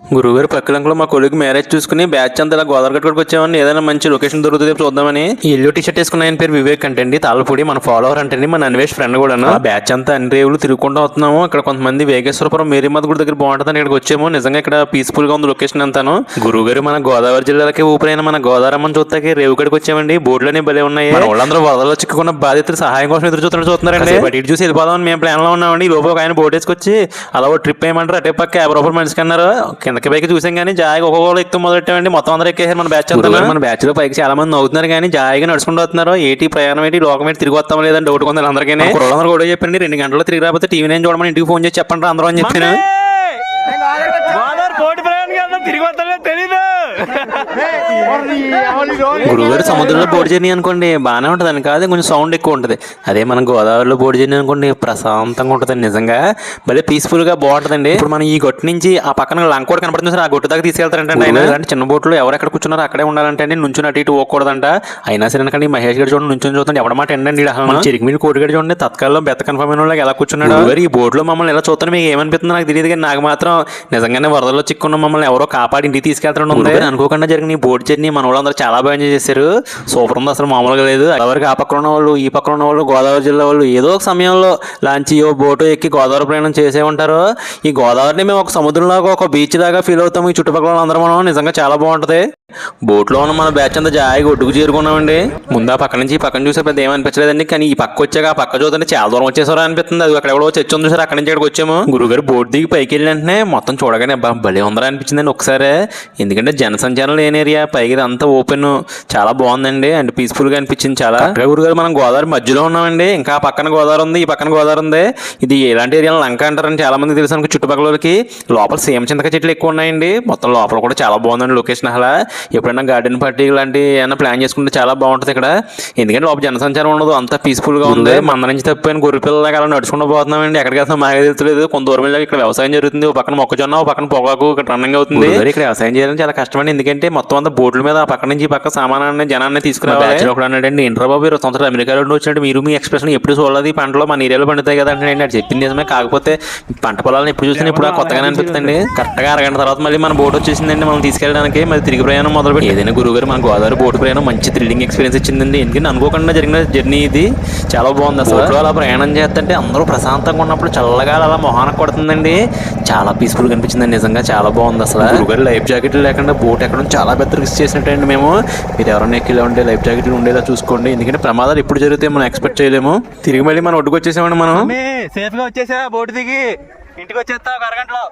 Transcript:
గురువుగారు పక్కలంకలో మా కొడుకు మ్యారేజ్ చూసుకుని బ్యాచ్ అంతా ఇలా గోదావరి గట్టుకు వచ్చామని ఏదైనా మంచి లొకేషన్ దొరుకుతుంది చూద్దామని ఎల్లో టీ షర్ట్ వేసుకున్న ఆయన పేరు వివేక్ అంటండి. తాళ్ళపూడి మన ఫాలోవర్ అంటండి మన అన్వేష్ ఫ్రెండ్ కూడా బ్యాచ్ అంతా అన్ని రేవులు తిరుగుకుంటూ వస్తున్నాము. ఇక్కడ కొంతమంది వేగేశ్వరపురం మేరీమత గుడి దగ్గర బాగుంటుందని ఇక్కడికి వచ్చాము. నిజంగా ఇక్కడ పీస్ఫుల్గా ఉంది లొకేషన్ అంతాను. గురువుగారు మన గోదావరి జిల్లాలకి ఊపిరైన మన గోదావరమ్మని చూస్తాకి రేవు గడికి వచ్చామండి. బోర్డులనే భలే ఉన్నాయి. వాళ్ళందరూ వరదలో చిక్కుకున్న బాధితులు సహాయం కోసం ఎదురు చూస్తున్నట్టు చూస్తున్నారండి. బట్ ఇటు చూసి వెళ్ళిపోదామని మేము ప్లాన్లో ఉన్నామండి. ఈ లోపు ఒక ఆయన బోట్ వేసుకొచ్చి అలా ఒక ట్రిప్ వేయమంటారు అటే పక్క యాభై రూపాయలు మనిషికి అన్నారు. కిందకి పైకి చూసాం కానీ జాయిగా ఒక్కొక్కరు ఎక్కువ మొదలెట్టామండి. మొత్తం అందరూ ఎక్కేసారు మన బ్యాచ్ అంతా మన బ్యాచ్లో పైకి చాలా మంది అవుతున్నారు కానీ జాయిగా నడుచుకుంటూ వస్తున్నారు. ఏంటి ప్రయాణం ఏంటి లోకం ఏంటి తిరిగి వస్తాం లేదని డౌట్ కొందరు అందరికీ కూడా చెప్పండి రెండు గంటల్లో తిరిగి రాకపోతే టీవీ నేను చూడమని ఇంటికి ఫోన్ చేసి చెప్పండి అందరూ అని చెప్పాను గోదావరి పోటీ ప్రయాణానికి వెళ్తాం తిరిగి వస్తానో తెలీదు గురువుగారు సముద్రంలో బోర్డు జర్నీ అనుకోండి బాగానే ఉంటుంది అని కాదు కొంచెం సౌండ్ ఎక్కువ ఉంటుంది. అదే మనం గోదావరిలో బోర్డు జర్నీ అనుకోండి ప్రశాంతంగా ఉంటుంది నిజంగా. భలే పీస్ఫుల్గా బాగుంటుందండి ఇప్పుడు మనం ఈ గొట్టు నుంచి ఆ పక్కన లంక కూడా కనపడుతుంది సార్ ఆ గొట్టు దాకా తీసుకెళ్తారంటే ఆయన. ఇలాంటి చిన్న బోట్లు ఎవరు ఎక్కడ కూర్చున్నారో అక్కడే ఉండాలంటే అండి నుంచుని అటు ఇటు పోకూడదంట. అయినా సరే కానీ మహేష్ గారు చూడండి నుంచుని చూడండి ఎవడ మాట ఎండండి చిరికి మీద కోటి గడి చూడండి తత్కాల్లో బెత్త కన్ఫర్మ్ అయిన వాళ్ళకి ఎలా కూర్చున్నాడు. ఈ బోట్లో మమ్మల్ని ఎలా చూస్తాను మీకు ఏమనిపిస్తుంది నాకు తెలియదు కానీ నాకు మాత్రం నిజంగానే వరదల్లో చిక్కున్న మమ్మల్ని ఎవరో కాపాడి ఇంటికి తీసుకెళ్తాడు అనుకోకుండా జరిగిన ఈ బోట్ జర్నీ మన వాళ్ళందరూ చాలా బాగా ఎంజాయ్ చేశారు. సూపర్ ఉంది అసలు మామూలుగా లేదు. ఎవరికి ఆ పక్కన ఉన్న వాళ్ళు ఈ పక్కన ఉన్న వాళ్ళు గోదావరి జిల్లా వాళ్ళు ఏదో ఒక సమయంలో లాంచియో బోటు ఎక్కి గోదావరి ప్రయాణం చేసే ఉంటారు. ఈ గోదావరిని మేము ఒక సముద్రంలాగా ఒక బీచ్ లాగా ఫీల్ అవుతాము. ఈ చుట్టుపక్కల అందరం మనం నిజంగా చాలా బాగుంటది. బోట్లో ఉన్న మన బ్యాచ్ అంతా జాయిగా ఒడ్డుకు చేరుకున్నామండి. ముందు ఆ పక్క నుంచి ఈ పక్కన చూసే పెద్ద ఏమనిపించలేదండి కానీ ఈ పక్క వచ్చాక ఆ పక్క చూద్దంటే చాలా దూరం వచ్చేసారో అనిపిస్తుంది. అది అక్కడ ఎవరో చర్చ ఉంది సార్ అక్కడి నుంచి ఇక్కడికి వచ్చాము. గురుగారు బోట్ దిగి పైకి వెళ్ళినంటే మొత్తం చూడగానే అబ్బా భలే ఉందరా అనిపించిందండి ఒకసారి. ఎందుకంటే జనసంచారం లేని ఏరియా పైకి ఇదంతా ఓపెన్ చాలా బాగుందండి అండ్ పీస్ఫుల్గా అనిపించింది చాలా. అక్కడ గురుగారు మనం గోదావరి మధ్యలో ఉన్నామండి. ఇంకా ఆ పక్కన గోదావరి ఉంది ఈ పక్కన గోదావరి ఉంది. ఇది ఎలాంటి ఏరియా లంక అంటారని చాలా మంది తెలుసు అనుకో చుట్టుపక్కల వాళ్ళకి. లోపల సేమ చింతక చెట్లు ఎక్కువ ఉన్నాయండి. మొత్తం లోపల కూడా చాలా బాగుందండి లొకేషన్ అలా ఎప్పుడైనా గార్డెన్ పార్టీ లాంటి ఏమైనా ప్లాన్ చేసుకుంటే చాలా బాగుంటుంది ఇక్కడ. ఎందుకంటే లోపల జనసంచారం ఉండదు అంతా పీస్ఫుల్గా ఉంది. మన నుంచి తప్పిపోయిన గొర్రె పిల్లలకి అలా నడుచుకుంటూ పోతున్నామండి. ఎక్కడికి వెళ్తాం మాకు తెలుస్తలేదు. కొంత దూరం వెళ్ళాక ఇక్కడ వ్యవసాయం జరుగుతుంది. ఒక పక్కన మొక్కజొన్న ఒక పక్కన పొగాకు ఇక్కడ రన్నింగ్ అవుతుంది. ఇక్కడ వ్యవసాయం చేయాలని చాలా కష్టమండి. ఎందుకంటే మొత్తం అంతా బోట్ల మీద ఆ పక్క నుంచి పక్క సామానాన్ని జనాన్ని తీసుకురావాలి. ఒకడు అన్నాడండి ఇంటర్ బాబు ఇరవై సంవత్సరాలు అమెరికాలో వచ్చినట్టు మీరు మీ ఎక్స్ప్రెషన్ ఎప్పుడు చూడలేదు ఈ పంటలో మన ఏరియాలో పండుతాయి కదా అంటే అది చెప్పింది నిజమే. కాకపోతే పంట పొలాలను ఎప్పుడు చూసినా ఇప్పుడు కొత్తగానే అనిపిస్తుంది కరెక్ట్గా అరగంట తర్వాత మళ్ళీ మన బోట్ వచ్చేసిందండి. మనం తీసుకెళ్ళడానికి మళ్ళీ తిరిగి ప్రయాణం మొదలు పెట్టి ఏదైనా గురుగారు మన గోదావరి బోట్ ప్రయాణం మంచి థ్రిల్లింగ్ ఎక్స్పీరియన్స్ ఇచ్చిందండి. ఎందుకంటే అనుకోకుండా జరిగిన జర్నీ ఇది. చాలా బాగుంది అసలు. అలా ప్రయాణం చేస్తుంటే అందరూ ప్రశాంతంగా ఉన్నప్పుడు చల్లగా అలా మొహానికి కొడుతుందండి. చాలా పీస్ఫుల్గా అనిపించింది నిజంగా. చాలా బాగుంది అసలు. గురుగారు లైఫ్ జాకెట్లు లేకుండా బోట్ ఎక్కడం చాలా పెద్ద రిస్క్ చేసినట్టండి మేము. మీరు ఎవరైనా ఎక్కిలా ఉంటే లైఫ్ జాకెట్లు ఉండేలా చూసుకోండి. ఎందుకంటే ప్రమాదాలు ఎప్పుడు జరిగితే మనం ఎక్స్పెక్ట్ చేయలేము. తిరిగి మళ్ళీ మనం ఒడ్డుకు వచ్చేసామండి మనం. సేఫ్గా వచ్చేసా బోటు దిగి? ఇంటికి వచ్చేస్తా ఒక అరగంటలో?